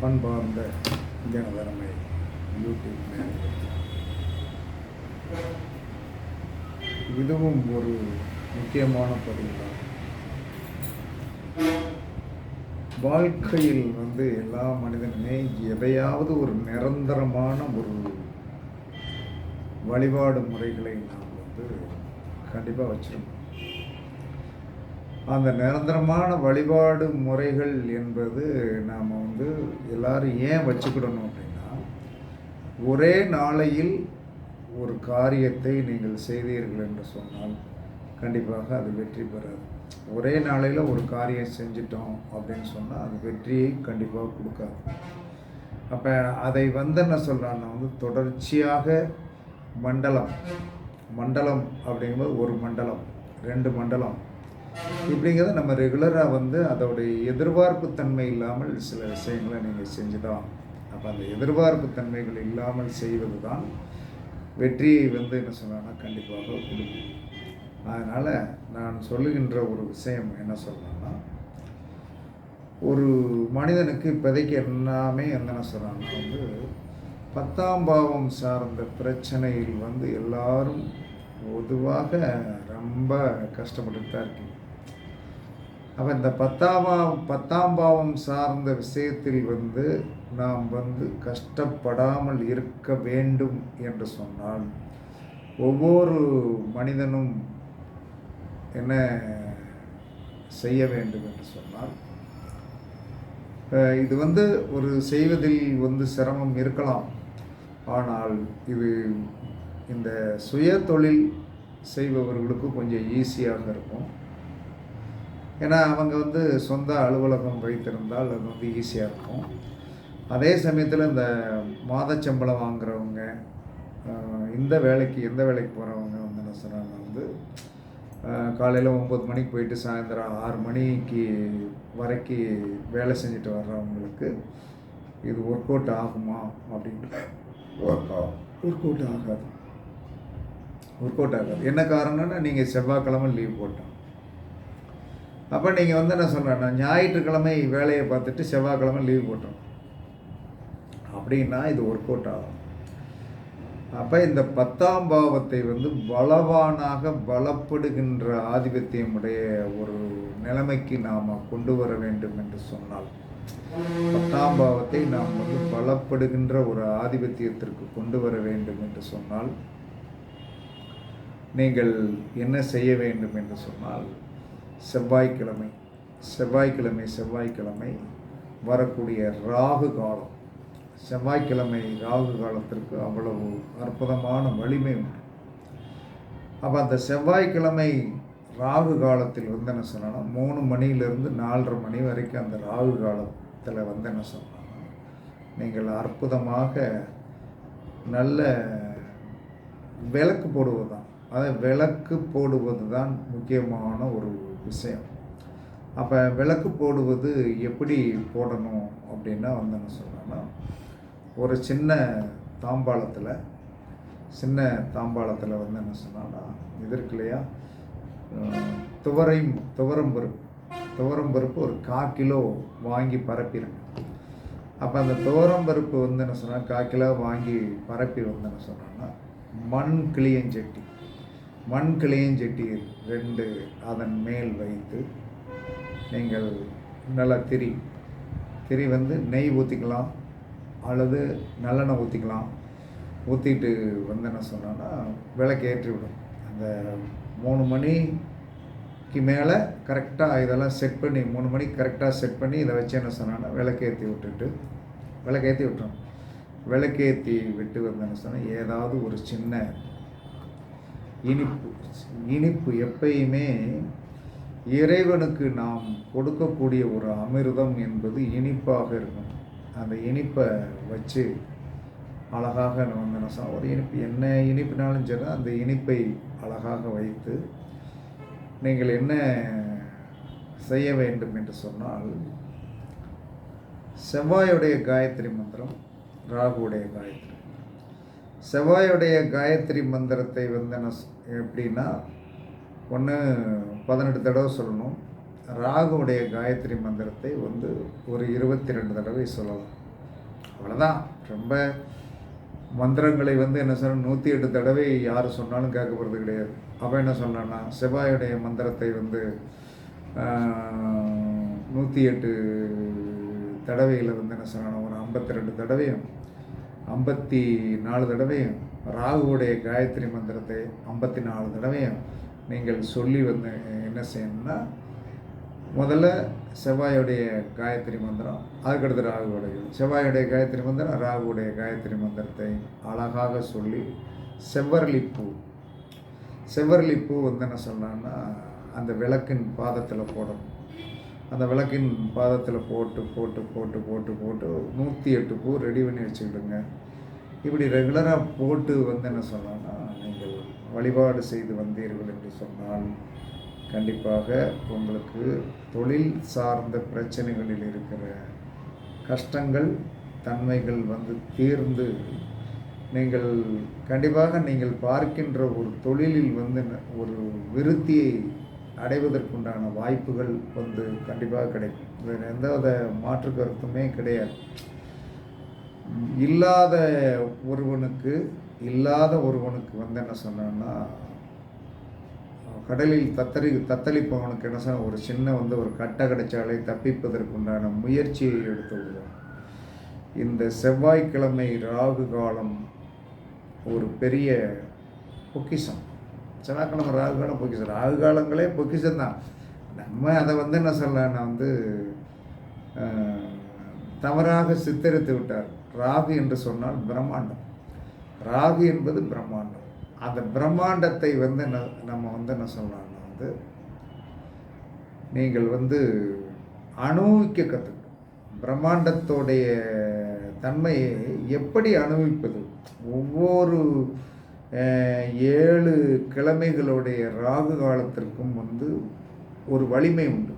பண்பார்ந்த ஜனதரமை YouTube நேயர்களே. இதுவும் ஒரு முக்கியமான பதிவு தான் வாழ்க்கையில் வந்து எல்லா மனிதனுமே எதையாவது ஒரு நிரந்தரமான ஒரு வழிபாடு முறைகளை நாம் வந்து கண்டிப்பாக வச்சிருக்கோம் அந்த நிரந்தரமான வழிபாடு முறைகள் என்பது நாம் வந்து எல்லாரும் ஏன் வச்சுக்கிடணும் அப்படின்னா ஒரே நாளையில் ஒரு காரியத்தை நீங்கள் செய்தீர்கள் என்று சொன்னால் கண்டிப்பாக அது வெற்றி பெறாது. ஒரே நாளையில் ஒரு காரியம் செஞ்சிட்டோம் அப்படின்னு சொன்னால் அது வெற்றியை கண்டிப்பாக கொடுக்காது. அப்போ அதை வந்து என்ன சொல்கிறான்னா வந்து தொடர்ச்சியாக மண்டலம் மண்டலம் அப்படிங்கும்போது ஒரு மண்டலம் ரெண்டு மண்டலம். இப்படிங்கிறத நம்ம ரெகுலராக வந்து அதோடைய எதிர்பார்ப்பு தன்மை இல்லாமல் சில விஷயங்களை நீங்கள் செஞ்சு தான் அப்போ அந்த எதிர்பார்ப்பு தன்மைகள் இல்லாமல் செய்வது தான் வெற்றியை வந்து என்ன சொல்லலாம்னா கண்டிப்பாக கொடுக்கும். அதனால் நான் சொல்லுகின்ற ஒரு விஷயம் என்ன சொல்கிறேன்னா ஒரு மனிதனுக்கு இப்போதைக்கு எல்லாமே என்னென்ன சொல்கிறாங்கன்னா வந்து பத்தாம் பாவம் சார்ந்த பிரச்சனையில் வந்து எல்லாரும் பொதுவாக ரொம்ப கஷ்டப்பட்டுட்டு தான் இருக்கீங்க. அப்போ இந்த பத்தாம் பத்தாம் பாவம் சார்ந்த விஷயத்தில் வந்து நாம் வந்து கஷ்டப்படாமல் இருக்க வேண்டும் என்று சொன்னால் ஒவ்வொரு மனிதனும் என்ன செய்ய வேண்டும் என்று சொன்னால் இது வந்து ஒரு செய்வதில் வந்து சிரமம் இருக்கலாம். ஆனால் இது இந்த சுய தொழில் செய்பவர்களுக்கு கொஞ்சம் ஈஸியாக இருக்கும். ஏன்னா அவங்க வந்து சொந்த அலுவலகம் வைத்திருந்தால் அது வந்து ஈஸியாக இருக்கும். அதே சமயத்தில் இந்த மாதச்சம்பளம் வாங்குறவங்க இந்த வேலைக்கு எந்த வேலைக்கு போகிறவங்க வந்து என்ன சொல்கிறாங்க வந்து காலையில் ஒம்பது மணிக்கு போயிட்டு சாயந்தரம் ஆறு மணிக்கு வரைக்கும் வேலை செஞ்சுட்டு வர்றவங்களுக்கு இது ஒர்க் அவுட் ஆகுமா அப்படின்ட்டு ஒர்க் அவுட் ஆகாது. ஒர்க் அவுட் ஆகாது. என்ன காரணம்னா நீங்கள் செவ்வாய்க்கிழமை லீவ் போட்டோம். அப்போ நீங்கள் வந்து என்ன சொல்கிறேன்னா ஞாயிற்றுக்கிழமை வேலையை பார்த்துட்டு செவ்வாய்க்கிழமை லீவ் போட்டோம். அப்படின்னா இது ஒர்க் அவுட் ஆகும். அப்போ இந்த பத்தாம் பாவத்தை வந்து பலவானாக பலப்படுகின்ற ஆதிபத்தியமுடைய ஒரு நிலைமைக்கு நாம் கொண்டு வர வேண்டும் என்று சொன்னால் பத்தாம் பாவத்தை நாம் வந்து பலப்படுகின்ற ஒரு ஆதிபத்தியத்திற்கு கொண்டு வர வேண்டும் என்று சொன்னால் நீங்கள் என்ன செய்ய வேண்டும் என்று சொன்னால் செவ்வாய்க்கிழமை செவ்வாய்க்கிழமை செவ்வாய்க்கிழமை வரக்கூடிய ராகு காலம். செவ்வாய்க்கிழமை ராகு காலத்திற்கு அவ்வளவு அற்புதமான வலிமை உண்டு. அப்போ அந்த செவ்வாய்க்கிழமை ராகு காலத்தில் வந்து என்ன சொல்லணும்னா மூணு மணியிலிருந்து நாலரை மணி வரைக்கும் அந்த ராகு காலத்தில் வந்து என்ன சொன்னால் நீங்கள் அற்புதமாக நல்ல விளக்கு போடுவது தான் அதை விளக்கு போடுவது தான் முக்கியமான ஒரு விஷயம். அப்போ விளக்கு போடுவது எப்படி போடணும் அப்படின்னா வந்து என்ன சொல்கிறேன்னா ஒரு சின்ன தாம்பாளத்தில் சின்ன தாம்பாளத்தில் வந்து என்ன சொன்னான்னா இது இருக்கு இல்லையா துவரை துவரம் பருப்பு. துவரம் பருப்பு ஒரு கா கிலோ வாங்கி பரப்பிடுங்க அப்போ அந்த துவரம் பருப்பு வந்து என்ன சொன்னால் கா கிலோ வாங்கி பரப்பி வந்து என்ன சொன்னோன்னா மண் கிளியஞ்சட்டி. மண் கிளியஞ்சட்டி ரெண்டு அதன் மேல் வைத்து நீங்கள் நல்லா திரி திரி வந்து நெய் ஊற்றிக்கலாம் அல்லது நல்லெண்ணெய் ஊற்றிக்கலாம் ஊற்றிட்டு வந்து என்ன சொன்னோன்னா விளக்கு ஏற்றி விடும். அந்த மூணு மணிக்கு மேலே கரெக்டாக இதெல்லாம் செட் பண்ணி மூணு மணிக்கு கரெக்டாக செட் பண்ணி இதை வச்சு என்ன சொன்னோன்னா விளக்கேற்றி விட்டுட்டு விளக்கேற்றி விட்டுரும் விளக்கேற்றி விட்டு வந்து என்ன சொன்னால் ஏதாவது ஒரு சின்ன இனிப்பு இனிப்பு எப்பயுமே இறைவனுக்கு நாம் கொடுக்கக்கூடிய ஒரு அமிர்தம் என்பது இனிப்பாக இருக்கும். அந்த இனிப்பை வச்சு அழகாக நம்ம வந்து என்ன ஒரு இனிப்பு என்ன இனிப்புனாலும் சரி அந்த இனிப்பை அழகாக வைத்து நீங்கள் என்ன செய்ய வேண்டும் என்று சொன்னால் செவ்வாயுடைய காயத்ரி மந்திரம் ராகுவுடைய காயத்ரி செவ்வாயுடைய காயத்ரி மந்திரத்தை வந்து என்ன எப்படின்னா ஒன்று பதினெட்டு தடவை சொல்லணும். ராகுவுடைய காயத்ரி மந்திரத்தை வந்து ஒரு இருபத்தி ரெண்டு தடவை சொல்லலாம். அவ்வளோதான் ரொம்ப மந்திரங்களை வந்து என்ன சொல்ல நூற்றி எட்டு தடவை யார் சொன்னாலும் கேட்க போகிறது கிடையாது. அப்போ என்ன சொன்னான்னா செவ்வாயுடைய மந்திரத்தை வந்து நூற்றி எட்டு தடவையில் வந்து என்ன சொல்லணும் ஒரு ஐம்பத்தி ரெண்டு தடவையும் ஐம்பத்தி நாலு தடவையும் ராகுவுடைய காயத்ரி மந்திரத்தை ஐம்பத்தி நாலு தடவையும் நீங்கள் சொல்லி வந்து என்ன செய்யணும்னா முதல்ல செவ்வாயுடைய காயத்ரி மந்திரம் அதுக்கடுத்து ராகுவுடைய. செவ்வாயுடைய காயத்ரி மந்திரம் ராகுவுடைய காயத்ரி மந்திரத்தை அழகாக சொல்லி செவ்வரளிப்பூ பூ. பூ வந்து என்ன சொல்லலாம்னா அந்த விளக்கின் பாதத்தில் போடணும். அந்த விளக்கின் பாதத்தில் போட்டு போட்டு போட்டு போட்டு போட்டு நூற்றி எட்டு பூ ரெடி பண்ணி வச்சுக்கிடுங்க. இப்படி ரெகுலராக போட்டு வந்து என்ன சொன்னோன்னா நீங்கள் வழிபாடு செய்து வந்தீர்கள் என்று சொன்னால் கண்டிப்பாக உங்களுக்கு தொழில் சார்ந்த பிரச்சனைகளில் இருக்கிற கஷ்டங்கள் தன்மைகள் வந்து தீர்ந்து நீங்கள் கண்டிப்பாக நீங்கள் பார்க்கின்ற ஒரு தொழிலில் வந்து ஒரு விருத்தியை அடைவதற்குண்டான வாய்ப்புகள் வந்து கண்டிப்பாக கிடைக்கும். இதில் எந்தவித மாற்று கருத்துமே கிடையாது. இல்லாத ஒருவனுக்கு இல்லாத ஒருவனுக்கு வந்து என்ன சொன்னேன்னா கடலில் தத்தளி தத்தளிப்பவனுக்கு என்ன சொன்ன ஒரு சின்ன வந்து ஒரு கட்டை கிடைச்சாலே தப்பிப்பதற்குண்டான முயற்சியை எடுத்து விடுவான். இந்த செவ்வாய்க்கிழமை ராகு காலம் ஒரு பெரிய பொக்கிஷம். செவ்வாய்க்கிழமை ராகு காலம் பொக்கிஷம் ராகு காலங்களே பொக்கிஷம் தான். நம்ம அதை வந்து என்ன சொல்லலாம்னா வந்து தவறாக சித்தரித்து விட்டார். ராகு என்று சொன்னால் பிரம்மாண்டம். ராகு என்பது பிரம்மாண்டம். அந்த பிரம்மாண்டத்தை வந்து என்ன நம்ம வந்து என்ன சொல்லலாம்னா வந்து நீங்கள் வந்து அனுபவிக்க கற்றுக்கணும் பிரம்மாண்டத்தோடைய தன்மையை எப்படி அனுபவிப்பது? ஒவ்வொரு ஏழு கிழமைகளுடைய ராகு காலத்திற்கும் வந்து ஒரு வலிமை உண்டு.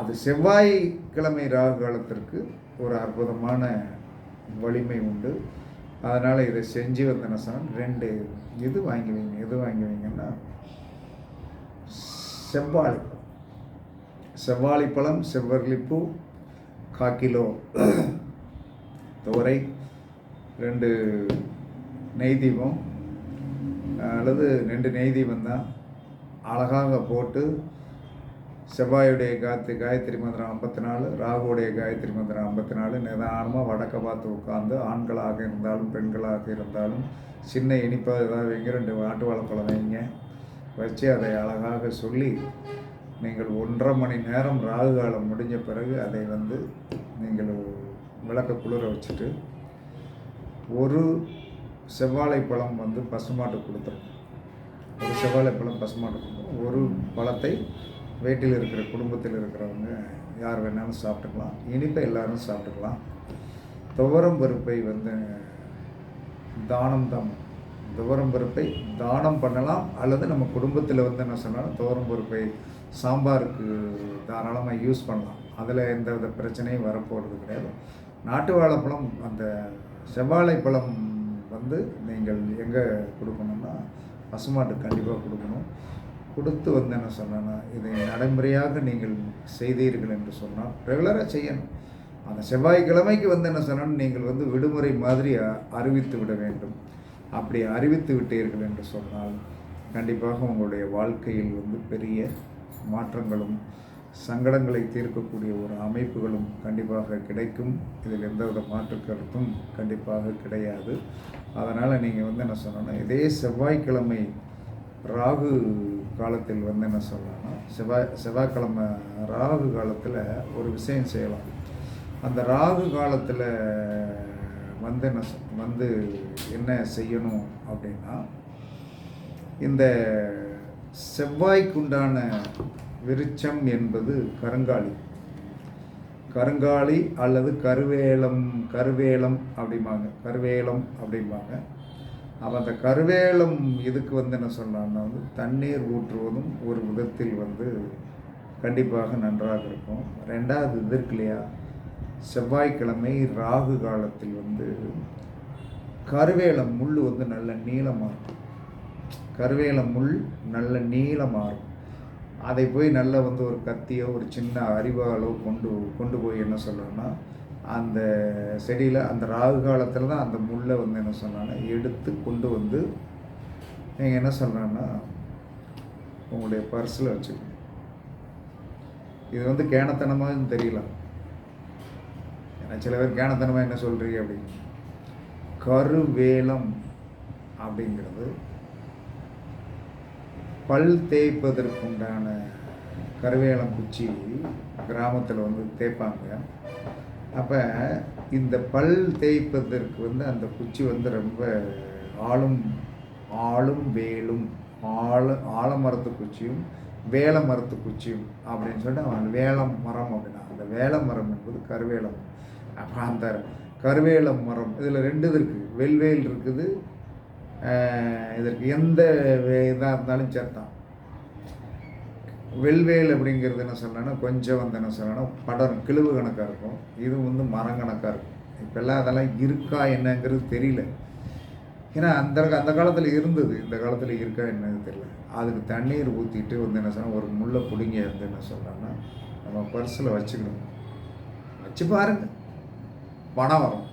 அது செவ்வாய் கிழமை ராகு காலத்திற்கு ஒரு அற்புதமான வலிமை உண்டு. அதனால் இதை செஞ்சு வந்தன சார் ரெண்டு. இது வாங்கி வைங்க எது வாங்கி வைங்கன்னா செவ்வாழை பழம் செவ்வரளிப்பூ காக்கிலோ துவரை ரெண்டு நெய் தீபம் அல்லது ரெண்டு நெய் தீபம் தான் அழகாக போட்டு செவ்வாயுடைய காத்து காயத்ரி மந்திரம் ஐம்பத்தி நாலு ராகுடைய காயத்ரி மந்திரம் ஐம்பத்தி நாலு நிதானமாக வடக்க பார்த்து உட்காந்து ஆண்களாக இருந்தாலும் பெண்களாக இருந்தாலும் சின்ன இனிப்பாக ஏதாவது வைங்க ரெண்டு நாட்டு வாழைப்பழம் வைங்க வச்சு அதை அழகாக சொல்லி நீங்கள் ஒன்றரை மணி நேரம் ராகு காலம் முடிஞ்ச பிறகு அதை வந்து நீங்கள் விளக்க குளிர வச்சுட்டு ஒரு செவ்வாழை பழம் வந்து பசுமாட்டு கொடுத்துரும் ஒரு செவ்வாழை பழம் பசுமாட்டு கொடுத்துரும் ஒரு பழத்தை வீட்டில் இருக்கிற குடும்பத்தில் இருக்கிறவங்க யார் வேணாலும் சாப்பிட்டுக்கலாம். இனிப்பை எல்லோரும் சாப்பிட்டுக்கலாம். துவரம் பருப்பை வந்து தானம் தான். துவரம் பருப்பை தானம் பண்ணலாம். அல்லது நம்ம குடும்பத்தில் வந்து என்ன சொன்னாலும் துவரம் பருப்பை சாம்பாருக்கு தாராளமாக யூஸ் பண்ணலாம். அதில் எந்த வித பிரச்சனையும் வரப்போகிறது கிடையாது. நாட்டு வாழைப்பழம் அந்த செவ்வாழை பழம் வந்து நீங்கள் எங்கே கொடுக்கணும்னா பசுமாட்டு கண்டிப்பாக கொடுக்கணும். கொடுத்து வந்து என்ன சொன்னேன்னா இதை நடைமுறையாக நீங்கள் செய்தீர்கள் என்று சொன்னால் ரெகுலராக செய்யணும். அந்த செவ்வாய்க்கிழமைக்கு வந்து என்ன சொன்னால் நீங்கள் வந்து விடுமுறை மாதிரி அறிவித்து விட வேண்டும். அப்படி அறிவித்து விட்டீர்கள் என்று சொன்னால் கண்டிப்பாக உங்களுடைய வாழ்க்கையில் வந்து பெரிய மாற்றங்களும் சங்கடங்களை தீர்க்கக்கூடிய ஒரு அமைப்புகளும் கண்டிப்பாக கிடைக்கும். இதில் எந்தவித மாற்று கருத்தும் கண்டிப்பாக கிடையாது. அதனால் நீங்கள் வந்து என்ன சொல்லணும் இதே செவ்வாய்க்கிழமை ராகு காலத்தில் வந்து என்ன சொல்லலாம் செவ்வாய் செவ்வாய்க்கிழமை ராகு காலத்தில் ஒரு விஷயம் செய்யலாம். அந்த ராகு காலத்தில் வந்து என்ன வந்து என்ன செய்யணும் அப்படின்னா இந்த செவ்வாய்க்குண்டான விருச்சம் என்பது கருங்காலி. கருங்காலி அல்லது கருவேலம் கருவேலம் அப்படிம்பாங்க. கருவேலம் அப்படிம்பாங்க. அப்போ அந்த கருவேலம் இதுக்கு வந்து என்ன சொன்னான்னா வந்து தண்ணீர் ஊற்றுவதும் ஒரு விதத்தில் வந்து கண்டிப்பாக நன்றாக இருக்கும். ரெண்டாவது இது இருக்கு இல்லையா? செவ்வாய்க்கிழமை ராகு காலத்தில் வந்து கருவேலம் முள் வந்து நல்ல நீளமாக இருக்கும். கருவேலம் முள் நல்ல நீளமாக இருக்கும். அதை போய் நல்லா வந்து ஒரு கத்தியோ ஒரு சின்ன அறிவாலோ கொண்டு கொண்டு போய் என்ன சொல்லணும்னா அந்த செடியில் அந்த ராகு காலத்தில் தான் அந்த முள்ளை வந்து என்ன சொன்னாங்கன்னா எடுத்து கொண்டு வந்து நீங்கள் என்ன சொல்கிறேன்னா உங்களுடைய பர்ஸில் வச்சுக்கணும் இது வந்து கேனத்தனமாக தெரியல. ஏன்னா சில பேர் கேனத்தனமாக என்ன சொல்கிறீங்க அப்படின்னு. கருவேலம் அப்படிங்கிறது பல் தேய்ப்பதற்குண்டான கருவேலம் குச்சி கிராமத்தில் வந்து தேய்ப்பாங்க. அப்போ இந்த பல் தேய்ப்பதற்கு வந்து அந்த குச்சி வந்து ரொம்ப ஆளும் ஆளும் வேலும் ஆழ ஆலமரத்து குச்சியும் வேல மரத்து குச்சியும் அப்படின்னு சொல்லிட்டு அவன் வேலம் மரம் அப்படின்னா அந்த வேல மரம் என்பது கருவேலம். அப்போ அந்த கருவேலம் மரம் இதில் ரெண்டு இது இருக்குது வெல்வேல் இருக்குது இதற்கு எந்த இதாக இருந்தாலும் சேர்த்தான். வெல்வேல் அப்படிங்கிறது என்ன சொல்லணும் கொஞ்சம் வந்து என்ன சொல்லணும் படம் கிழிவு கணக்காக இருக்கும். இது வந்து மரம் கணக்காக இருக்கும். இப்போல்லாம் அதெல்லாம் இருக்கா என்னங்கிறது தெரியல. ஏன்னா அந்த அந்த காலத்தில் இருந்தது. இந்த காலத்தில் இருக்கா என்னன்னு தெரியல. அதுக்கு தண்ணீர் ஊற்றிட்டு வந்து என்ன சொன்னால் ஒரு முள்ளை பிடுங்கி வந்து என்ன சொல்கிறோன்னா நம்ம பர்ஸில் வச்சுக்கணும். வச்சு பாருங்க. பணம் வரும்.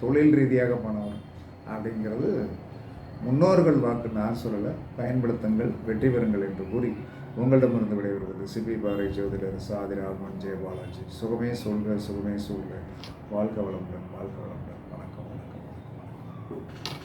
தொழில் ரீதியாக பணம் வரும். அப்படிங்கிறது முன்னோர்கள் வாக்கு நான் சொல்லலை பயன்படுத்துங்கள் வெற்றி பெறுங்கள் என்று கூறி உங்களிடமிருந்து விடைபெறுவது சிபி பாறை ஜோதிடர் சாதி ராகவன் ஜெயபாலாஜி சுகமே சொல்க சுகமே சொல்க. வாழ்க வளமுடன் வாழ்க வளமுடன். வணக்கம் வணக்கம் வணக்கம்.